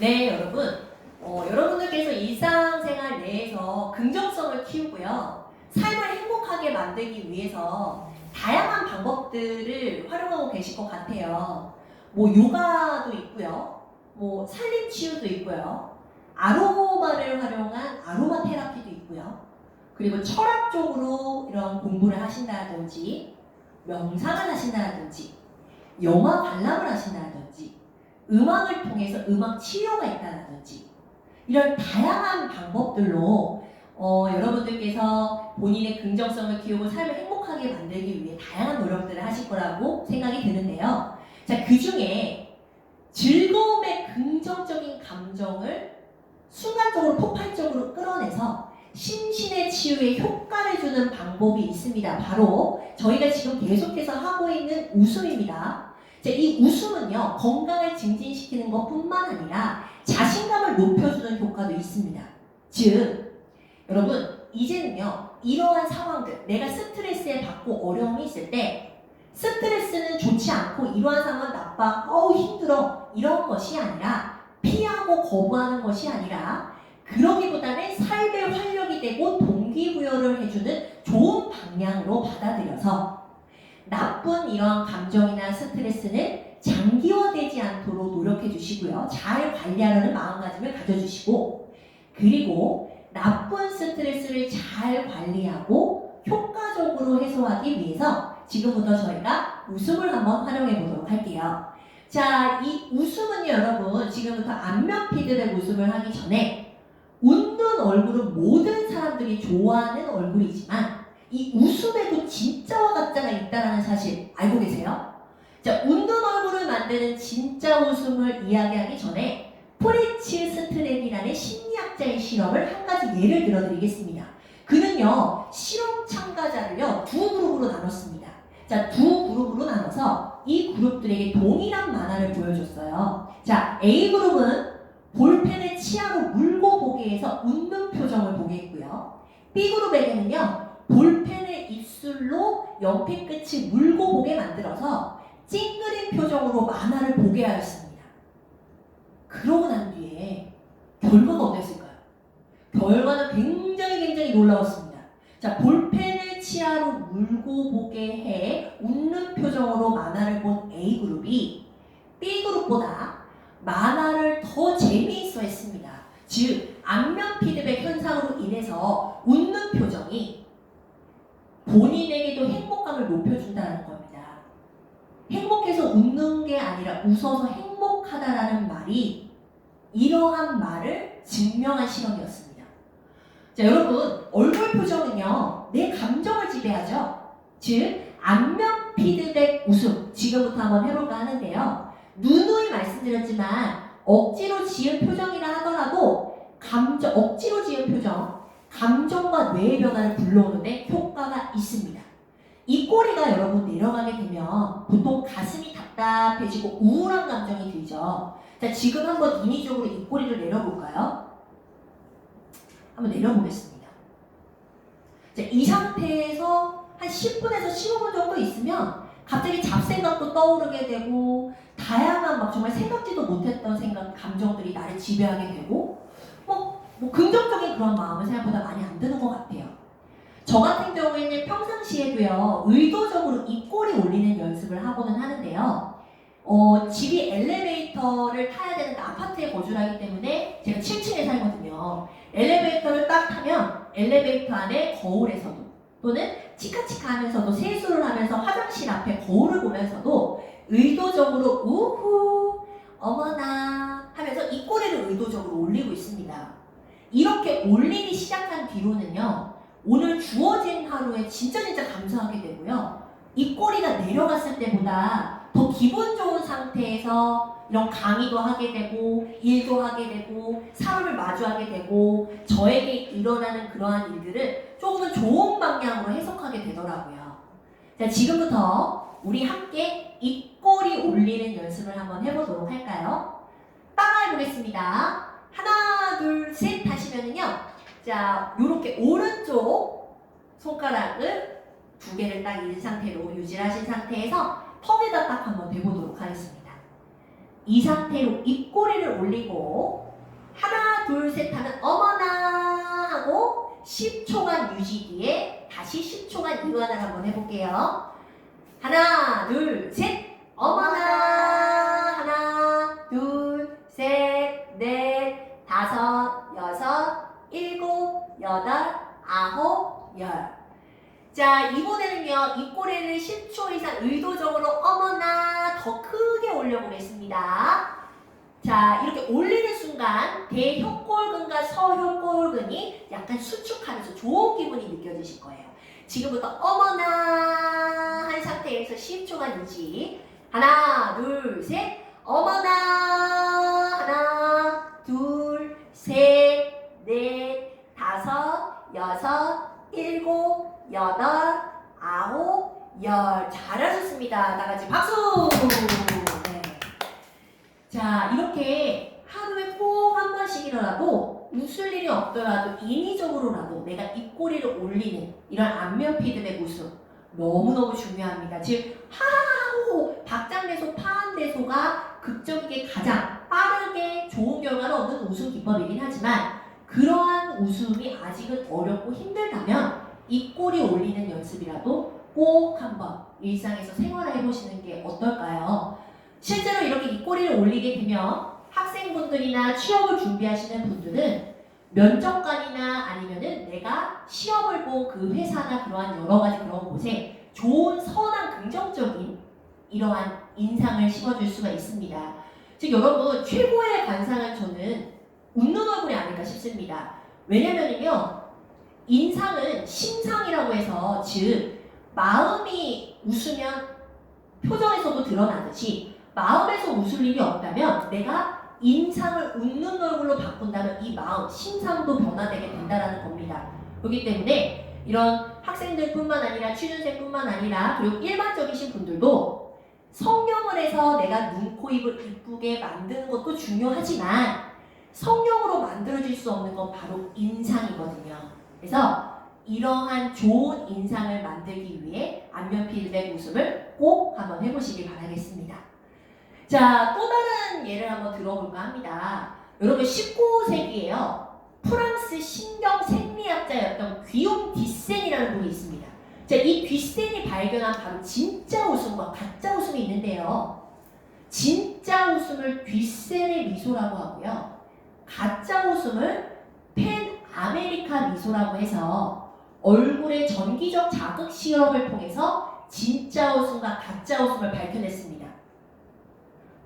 네, 여러분. 어, 여러분들께서 일상생활 내에서 긍정성을 키우고요. 삶을 행복하게 만들기 위해서 다양한 방법들을 활용하고 계실 것 같아요. 뭐, 요가도 있고요. 뭐, 살림 치유도 있고요. 아로마를 활용한 아로마 테라피도 있고요. 그리고 철학적으로 이런 공부를 하신다든지, 명상을 하신다든지, 영화 관람을 하신다든지, 음악을 통해서 음악 치료가 있다든지 이런 다양한 방법들로 어, 여러분들께서 본인의 긍정성을 키우고 삶을 행복하게 만들기 위해 다양한 노력들을 하실 거라고 생각이 드는데요. 자, 그 중에 즐거움의 긍정적인 감정을 순간적으로 폭발적으로 끌어내서 심신의 치유에 효과를 주는 방법이 있습니다. 바로 저희가 지금 계속해서 하고 있는 웃음입니다. 자, 이 웃음은요, 건강을 증진시키는 것 뿐만 아니라 자신감을 높여주는 효과도 있습니다. 즉, 여러분, 이제는요, 이러한 상황들, 내가 스트레스에 받고 어려움이 있을 때, 스트레스는 좋지 않고 이러한 상황은 나빠, 어우, 힘들어, 이런 것이 아니라, 피하고 거부하는 것이 아니라, 그러기보다는 삶의 활력이 되고 동기부여를 해주는 좋은 방향으로 받아들여서 나쁜 이러한 감정이나 스트레스는 장기화되지 않도록 노력해 주시고요. 잘 관리하려는 마음가짐을 가져주시고 그리고 나쁜 스트레스를 잘 관리하고 효과적으로 해소하기 위해서 지금부터 저희가 웃음을 한번 활용해 보도록 할게요. 자, 이 웃음은요, 여러분, 지금부터 안면 피드백 웃음을 하기 전에 웃는 얼굴은 모든 사람들이 좋아하는 얼굴이지만 이 웃음에도 진짜와 가짜가 있다는 사실 알고 계세요? 자, 웃는 얼굴을 만드는 진짜 웃음을 이야기하기 전에 프리츠 스트랩이라는 심리학자의 실험을 한 가지 예를 들어드리겠습니다. 그는요, 실험 참가자를요, 두 그룹으로 나눴습니다. 자, 두 그룹으로 나눠서 이 그룹들에게 동일한 만화를 보여줬어요. 자, A그룹은 볼펜을 치아로 물고 보게 해서 웃는 표정을 보게 했고요. B그룹에게는요, 볼펜을 입술로 연필 끝이 물고 보게 만들어서 찡그린 표정으로 만화를 보게 하였습니다. 그러고 난 뒤에 결과가 어땠을까요? 결과는 굉장히 굉장히 놀라웠습니다. 자, 볼펜을 치아로 물고 보게 해 웃는 표정으로 만화를 본 A그룹이 B그룹보다 만화를 더 재미있어 했습니다. 즉, 안면 피드백 현상으로 인해서 웃는 표정이 본인에게도 행복감을 높여준다는 겁니다. 행복해서 웃는 게 아니라 웃어서 행복하다라는 말이 이러한 말을 증명한 실험이었습니다. 자, 여러분, 얼굴 표정은요, 내 감정을 지배하죠. 즉, 안면 피드백 웃음. 지금부터 한번 해볼까 하는데요. 누누이 말씀드렸지만, 억지로 지은 표정이라 하더라도, 감정, 억지로 지은 표정, 감정과 뇌의 변화를 불러오는데 효과가 있습니다. 이 꼬리가 여러분 내려가게 되면 보통 가슴이 답답해지고 우울한 감정이 들죠. 자, 지금 한번 인위적으로 이 꼬리를 내려볼까요? 한번 내려보겠습니다. 자, 이 상태에서 한 10분에서 15분 정도 있으면 갑자기 잡생각도 떠오르게 되고 다양한 막 정말 생각지도 못했던 생각, 감정들이 나를 지배하게 되고 뭐, 뭐 긍정적인 그런 마음은 생각보다 많이 안 드는 것 같아요. 저 같은 경우에는 평상시에도요 의도적으로 입꼬리 올리는 연습을 하고는 하는데요. 어, 집이 엘리베이터를 타야 되는 아파트에 거주를 하기 때문에 제가 7층에 살거든요. 엘리베이터를 딱 타면 엘리베이터 안에 거울에서도 또는 치카치카 하면서도 세수를 하면서 화장실 앞에 거울을 보면서도 의도적으로 우후 어머나 하면서 입꼬리를 의도적으로 올리고 있습니다. 이렇게 올리기 시작한 뒤로는요 오늘 주어진 하루에 진짜 진짜 감사하게 되고요. 입꼬리가 내려갔을 때보다 더 기분 좋은 상태에서 이런 강의도 하게 되고 일도 하게 되고 사람을 마주하게 되고 저에게 일어나는 그러한 일들을 조금은 좋은 방향으로 해석하게 되더라고요. 자, 지금부터 우리 함께 입꼬리 올리는 연습을 한번 해보도록 할까요? 따라 해 보겠습니다. 하나, 둘, 셋 하시면은요. 자, 요렇게 오른쪽 손가락을 두 개를 딱 잃은 상태로 유지하신 상태에서 턱에다 딱 한번 대보도록 하겠습니다. 이 상태로 입꼬리를 올리고 하나 둘 셋 하면 어머나 하고 10초간 유지 뒤에 다시 10초간 이완을 한번 해볼게요. 하나 둘 셋 어머나 하나 둘 셋 넷 다섯 여섯 일곱 여덟 아홉 열 자, 이번에는요, 입꼬리를 10초 이상 의도적으로 어머나 더 크게 올려보겠습니다. 자, 이렇게 올리는 순간 대혓골근과 서혓골근이 약간 수축하면서 좋은 기분이 느껴지실 거예요. 지금부터 어머나 한 상태에서 10초간 유지. 하나, 둘, 셋. 어머나 하나, 둘, 셋, 넷, 다섯, 여섯, 일곱, 여덟, 아홉, 열. 잘하셨습니다. 다 같이 박수! 네. 자, 이렇게 하루에 꼭 한 번씩이라도 웃을 일이 없더라도 인위적으로라도 내가 입꼬리를 올리는 이런 안면 피드백 웃음 너무너무 중요합니다. 즉, 하하호 박장대소, 파한대소가 극적이게 가장 빠르게 좋은 결과를 얻는 웃음 기법이긴 하지만 그러한 웃음이 아직은 어렵고 힘들다면 입꼬리 올리는 연습이라도 꼭 한번 일상에서 생활을 해보시는 게 어떨까요? 실제로 이렇게 입꼬리를 올리게 되면 학생분들이나 취업을 준비하시는 분들은 면접관이나 아니면은 내가 시험을 본 그 회사나 그러한 여러 가지 그런 곳에 좋은 선한 긍정적인 이러한 인상을 심어줄 수가 있습니다. 즉 여러분 최고의 관상은 저는 웃는 얼굴이 아닐까 싶습니다. 왜냐면은요 인상은 심상이라고 해서 즉 마음이 웃으면 표정에서도 드러나듯이 마음에서 웃을 일이 없다면 내가 인상을 웃는 얼굴로 바꾼다면 이 마음, 심상도 변화되게 된다는 겁니다. 그렇기 때문에 이런 학생들뿐만 아니라 취준생뿐만 아니라 그리고 일반적이신 분들도 성형을 해서 내가 눈, 코, 입을 이쁘게 만드는 것도 중요하지만 성형으로 만들어질 수 없는 건 바로 인상이거든요. 그래서 이러한 좋은 인상을 만들기 위해 안면 피드백 웃음을 꼭 한번 해보시기 바라겠습니다. 자, 또 다른 예를 한번 들어볼까 합니다. 여러분 19세기에요. 프랑스 신경 생리학자였던 귀용 디센이라는 분이 있습니다. 자, 이 디센이 발견한 바로 진짜 웃음과 가짜 웃음이 있는데요. 진짜 웃음을 디센의 미소라고 하고요. 가짜 웃음을 펜 아메리카 미소라고 해서 얼굴의 전기적 자극 시험을 통해서 진짜 웃음과 가짜 웃음을 밝혀냈습니다.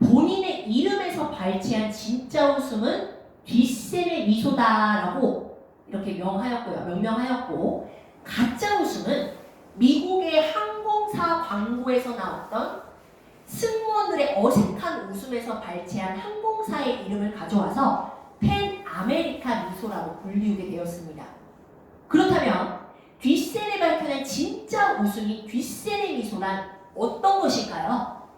본인의 이름에서 발췌한 진짜 웃음은 뒷셀의 미소다라고 이렇게 명하였고요. 명명하였고 가짜 웃음은 미국의 항공사 광고에서 나왔던 승무원들의 어색한 웃음에서 발췌한 항공사의 이름을 가져와서 펜 아메리카 미소라고 불리우게 되었습니다. 그렇다면 뒷셀에 밝혀낸 진짜 웃음이 뒷셀의 미소란 어떤 것일까요?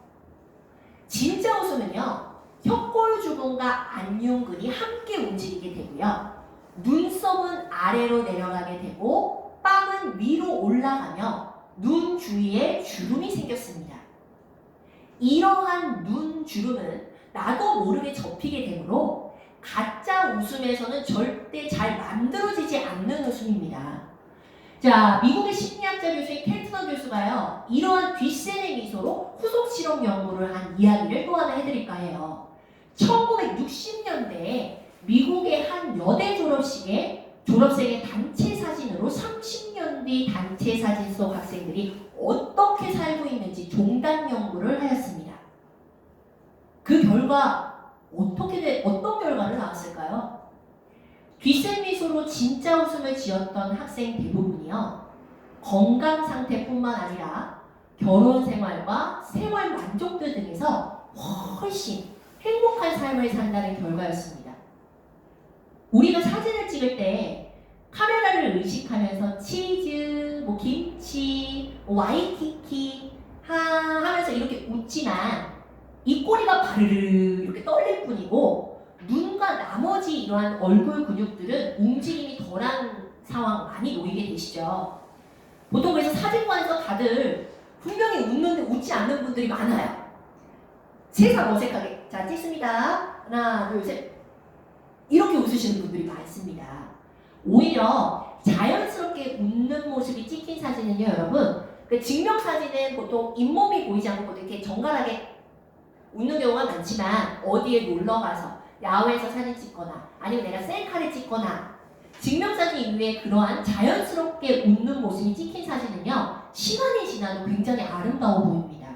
진짜 웃음은요, 혀골 주근과 안윤근이 함께 움직이게 되고요. 눈썹은 아래로 내려가게 되고 빵은 위로 올라가며 눈 주위에 주름이 생겼습니다. 이러한 눈 주름은 나도 모르게 접히게 되므로 가짜 웃음에서는 절대 잘 만들어지지 않는 웃음입니다. 자, 미국의 심리학자 교수인 켈트너 교수가요, 이러한 뒷센의 미소로 후속 실험 연구를 한 이야기를 또 하나 해드릴까 해요. 1960년대에 미국의 한 여대 졸업식에 졸업생의 단체 사진으로 30년 뒤 단체 사진 속 학생들이 어떻게 살고 있는지 종단 연구를 하였습니다. 그 결과 어떻게 돼, 어떤 결과를 나왔을까요? 뒷셀 미소로 진짜 웃음을 지었던 학생 대부분 건강 상태뿐만 아니라 결혼 생활과 생활 만족도 등에서 훨씬 행복한 삶을 산다는 결과였습니다. 우리가 사진을 찍을 때 카메라를 의식하면서 치즈, 뭐 김치, 뭐 와이키키 하, 하면서 이렇게 웃지만 입꼬리가 바르르 이렇게 떨릴 뿐이고 눈과 나머지 이러한 얼굴 근육들은 움직임이 덜한 상황 많이 놓이게 되시죠. 보통 그래서 사진관에서 다들 분명히 웃는데 웃지 않는 분들이 많아요. 세상 어색하게 자, 찍습니다. 하나, 둘, 셋. 이렇게 웃으시는 분들이 많습니다. 오히려 자연스럽게 웃는 모습이 찍힌 사진은요, 여러분. 그 증명 사진은 보통 잇몸이 보이지 않고 이렇게 정갈하게 웃는 경우가 많지만 어디에 놀러 가서 야외에서 사진 찍거나 아니면 내가 셀카를 찍거나 증명사진 이후에 그러한 자연스럽게 웃는 모습이 찍힌 사진은요 시간이 지나도 굉장히 아름다워 보입니다.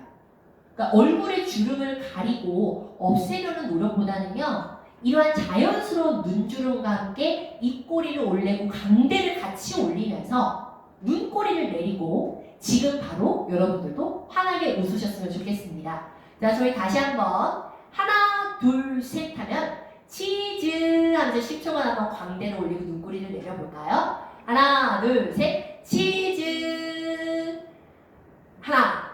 그러니까 얼굴의 주름을 가리고 없애려는 노력보다는요 이러한 자연스러운 눈주름과 함께 입꼬리를 올리고 강대를 같이 올리면서 눈꼬리를 내리고 지금 바로 여러분들도 환하게 웃으셨으면 좋겠습니다. 자, 저희 다시 한번 하나, 둘, 셋 하면 치즈 하면서 10초간 한번 광대를 올리고 눈꼬리를 내려볼까요? 하나, 둘, 셋, 치즈. 하나,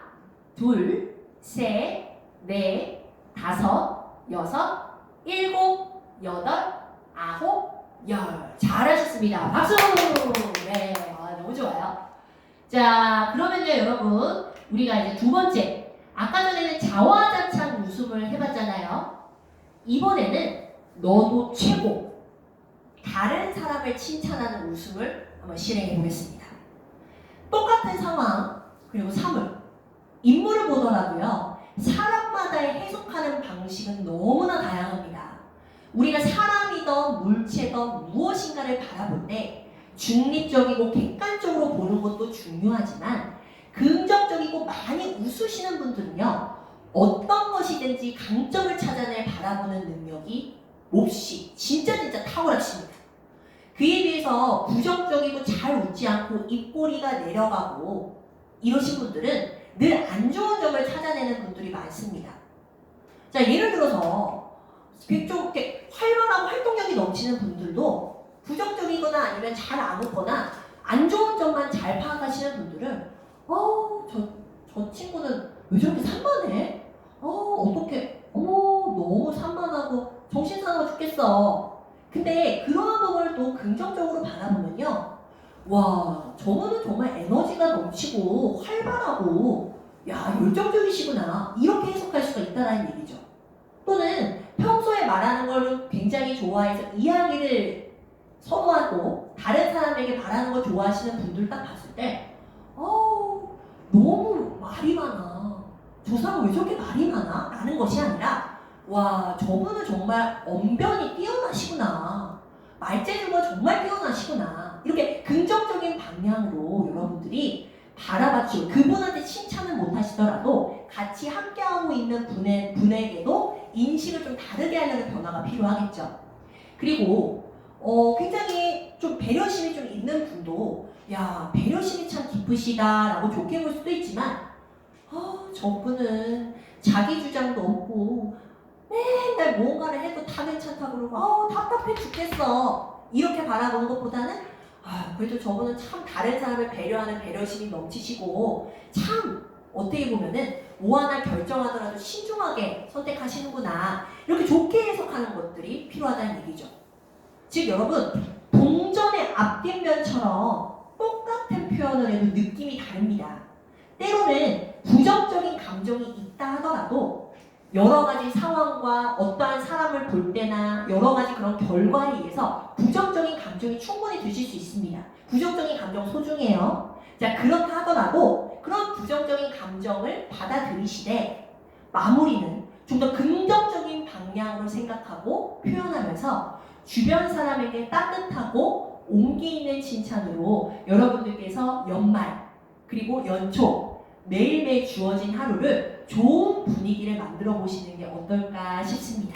둘, 셋, 넷, 다섯, 여섯, 일곱, 여덟, 아홉, 열. 잘하셨습니다. 박수! 네, 아, 너무 좋아요. 자, 그러면요, 여러분. 우리가 이제 두 번째. 아까 전에는 자화자찬 웃음을 해봤잖아요. 이번에는 너도 최고. 다른 사람을 칭찬하는 웃음을 한번 실행해 보겠습니다. 똑같은 상황, 그리고 사물, 인물을 보더라도요, 사람마다의 해석하는 방식은 너무나 다양합니다. 우리가 사람이든 물체든 무엇인가를 바라볼 때 중립적이고 객관적으로 보는 것도 중요하지만 긍정적이고 많이 웃으시는 분들은요, 어떤 것이든지 강점을 찾아내 바라보는 능력이 몹시 진짜 진짜 탁월하십니다. 그에 비해서 부정적이고 잘 웃지 않고 입꼬리가 내려가고 이러신 분들은 늘 안 좋은 점을 찾아내는 분들이 많습니다. 자, 예를 들어서 좀 이렇게 활발하고 활동력이 넘치는 분들도 부정적이거나 아니면 잘 안 웃거나 안 좋은 점만 잘 파악하시는 분들은 어, 저, 저 친구는 왜 저렇게 산만해? 어, 어떻게, 어머, 너무 산만하고 정신 사나워 죽겠어. 근데 그러한 부분을 또 긍정적으로 바라보면요. 와, 저분은 정말 에너지가 넘치고 활발하고, 야, 열정적이시구나. 이렇게 해석할 수가 있다는 얘기죠. 또는 평소에 말하는 걸 굉장히 좋아해서 이야기를 선호하고, 다른 사람에게 말하는 걸 좋아하시는 분들 딱 봤을 때, 어, 너무 말이 많아. 저 사람 왜 저렇게 말이 많아? 라는 것이 아니라, 와, 저분은 정말 언변이 뛰어나시구나. 말재주가 정말 뛰어나시구나. 이렇게 긍정적인 방향으로 여러분들이 바라봤죠. 그분한테 칭찬을 못 하시더라도 같이 함께하고 있는 분의, 분에게도 인식을 좀 다르게 하려는 변화가 필요하겠죠. 그리고, 어, 굉장히 좀 배려심이 좀 있는 분도, 야, 배려심이 참 깊으시다라고 좋게 볼 수도 있지만, 아, 저분은 자기 주장도 없고, 맨날 무언가를 해도 다 괜찮다 그러고 아 답답해 죽겠어. 이렇게 바라보는 것보다는 아 그래도 저분은 참 다른 사람을 배려하는 배려심이 넘치시고 참 어떻게 보면은 뭐 하나 결정하더라도 신중하게 선택하시는구나. 이렇게 좋게 해석하는 것들이 필요하다는 얘기죠. 즉 여러분 동전의 앞뒷면처럼 똑같은 표현을 해도 느낌이 다릅니다 때로는 부정적인 감정이 있다 하더라도 여러 가지 상황과 어떠한 사람을 볼 때나 여러 가지 그런 결과에 의해서 부정적인 감정이 충분히 드실 수 있습니다. 부정적인 감정 소중해요. 자, 그렇다 하더라도 그런 부정적인 감정을 받아들이시되 마무리는 좀 더 긍정적인 방향으로 생각하고 표현하면서 주변 사람에게 따뜻하고 온기 있는 칭찬으로 여러분들께서 연말 그리고 연초 매일매일 주어진 하루를 좋은 분위기를 만들어 보시는 게 어떨까 싶습니다.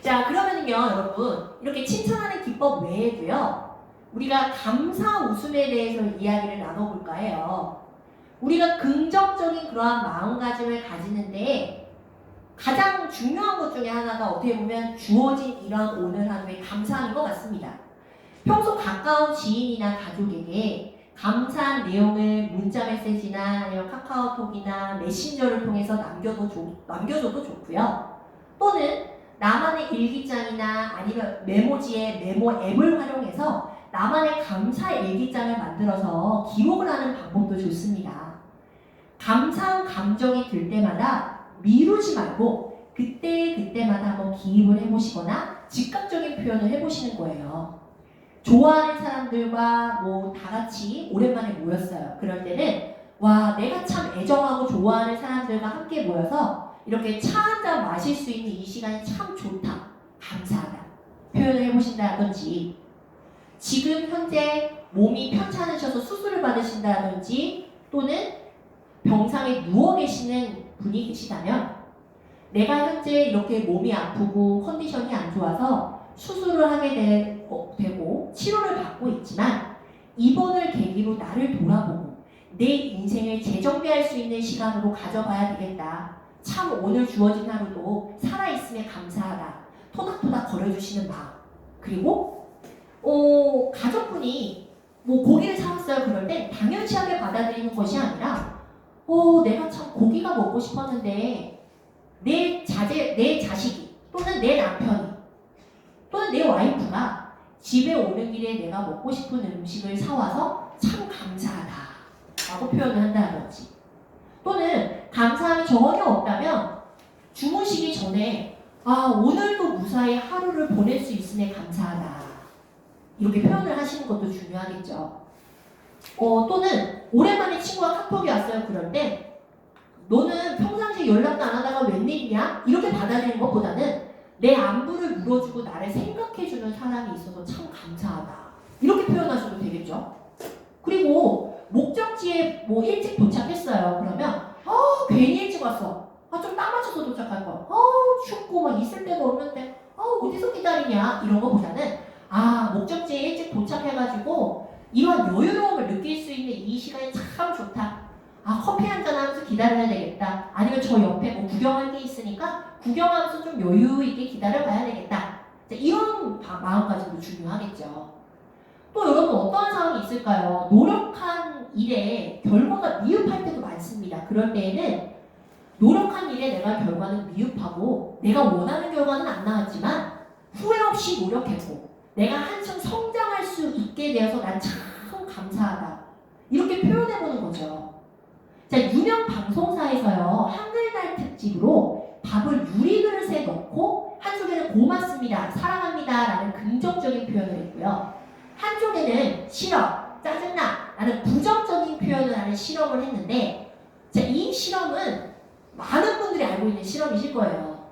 자, 그러면은요, 여러분, 이렇게 칭찬하는 기법 외에도요, 우리가 감사 웃음에 대해서 이야기를 나눠볼까 해요. 우리가 긍정적인 그러한 마음가짐을 가지는데 가장 중요한 것 중에 하나가 어떻게 보면 주어진 이런 오늘 하루의 감사인 것 같습니다. 평소 가까운 지인이나 가족에게 감사한 내용을 문자 메시지나 아니면 카카오톡이나 메신저를 통해서 남겨도 좋, 남겨줘도 좋고요. 또는 나만의 일기장이나 아니면 메모지에 메모 앱을 활용해서 나만의 감사 일기장을 만들어서 기록을 하는 방법도 좋습니다. 감사한 감정이 들 때마다 미루지 말고 그때 그때마다 한번 기입을 해보시거나 즉각적인 표현을 해보시는 거예요. 좋아하는 사람들과 뭐 다 같이 오랜만에 모였어요. 그럴 때는 와 내가 참 애정하고 좋아하는 사람들과 함께 모여서 이렇게 차 한 잔 마실 수 있는 이 시간이 참 좋다. 감사하다. 표현을 해보신다든지 지금 현재 몸이 편찮으셔서 수술을 받으신다든지 또는 병상에 누워 계시는 분이 계시다면 내가 현재 이렇게 몸이 아프고 컨디션이 안 좋아서 수술을 하게 되, 어, 되고 치료를 받고 있지만 입원을 계기로 나를 돌아보고 내 인생을 재정비할 수 있는 시간으로 가져봐야 되겠다. 참 오늘 주어진 하루도 살아있음에 감사하다. 토닥토닥 거려주시는 마음. 그리고 어, 가족분이 뭐 고기를 사왔어요. 그럴 때 당연시하게 받아들이는 것이 아니라 어, 내가 참 고기가 먹고 싶었는데 내 자제, 내 자식이 또는 내 남편이 또는 내 와이프가 집에 오는 길에 내가 먹고 싶은 음식을 사와서 참 감사하다 라고 표현을 한다든지. 또는 감사함이 전혀 없다면 주무시기 전에 아 오늘도 무사히 하루를 보낼 수 있음에 감사하다. 이렇게 표현을 하시는 것도 중요하겠죠. 어, 또는 오랜만에 친구가 카톡이 왔어요. 때 너는 평상시에 연락도 안 하다가 웬일이냐? 이렇게 받아들이는 것보다는 내 안부를 물어주고 나를 생각해주는 사람이 있어서 참 감사하다. 이렇게 표현하셔도 되겠죠? 그리고 목적지에 뭐 일찍 도착했어요. 그러면 아 괜히 일찍 왔어. 아좀딱 맞춰서 도착할 거야 아 춥고 막 있을 데가 없는데. 아 어디서 기다리냐? 이런 거보다는 아 목적지에 일찍 도착해가지고 이러한 여유로움을 느낄 수 있는 이 시간이 참 좋다 아 커피 한 잔 하면서 기다려야 되겠다. 아니면 저 옆에 뭐 구경할 게 있으니까 구경하면서 좀 여유 있게 기다려봐야 되겠다. 자, 이런 바- 마음가짐도 중요하겠죠. 또 여러분 어떠한 상황이 있을까요? 노력한 일에 결과가 미흡할 때도 많습니다. 그럴 때에는 노력한 일에 내가 결과는 미흡하고 내가 원하는 결과는 안 나왔지만 후회 없이 노력했고 내가 한층 성장할 수 있게 되어서 난 참 감사하다. 이렇게 표현해보는 거죠 자 유명 방송사에서요 한글날 특집으로 밥을 유리 그릇에 넣고 한쪽에는 고맙습니다 사랑합니다 라는 긍정적인 표현을 했고요 한쪽에는 싫어 짜증나 라는 부정적인 표현을 하는 실험을 했는데 자, 이 실험은 많은 분들이 알고 있는 실험이실 거예요.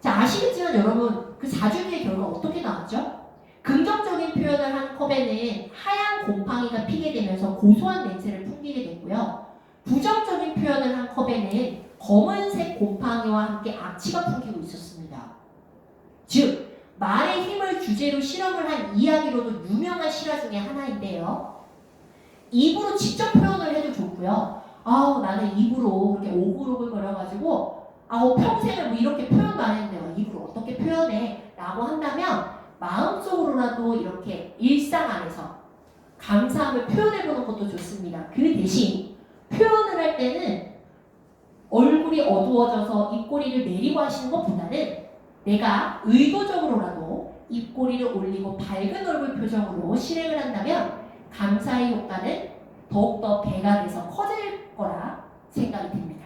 자, 아시겠지만 여러분, 그 4주기의 결과 어떻게 나왔죠? 긍정적인 표현을 한 컵에는 하얀 곰팡이가 피게 되면서 고소한 냄새를 풍기게 됐고요. 부정적인 표현을 한 컵에는 검은색 곰팡이와 함께 악취가 풍기고 있었습니다. 즉, 말의 힘을 주제로 실험을 한 이야기로도 유명한 실화 중에 하나인데요. 입으로 직접 표현을 해도 좋고요. 아우 나는 입으로 그렇게 오글오글 거려가지고 아우 평생을 뭐 이렇게 표현도 안 했는데 입으로 어떻게 표현해 라고 한다면 마음속으로라도 이렇게 일상 안에서 감사함을 표현해보는 것도 좋습니다 그 대신 표현을 할 때는 얼굴이 어두워져서 입꼬리를 내리고 하시는 것보다는 내가 의도적으로라도 입꼬리를 올리고 밝은 얼굴 표정으로 실행을 한다면 감사의 효과는 더욱더 배가 돼서 커질 거라 생각이 듭니다.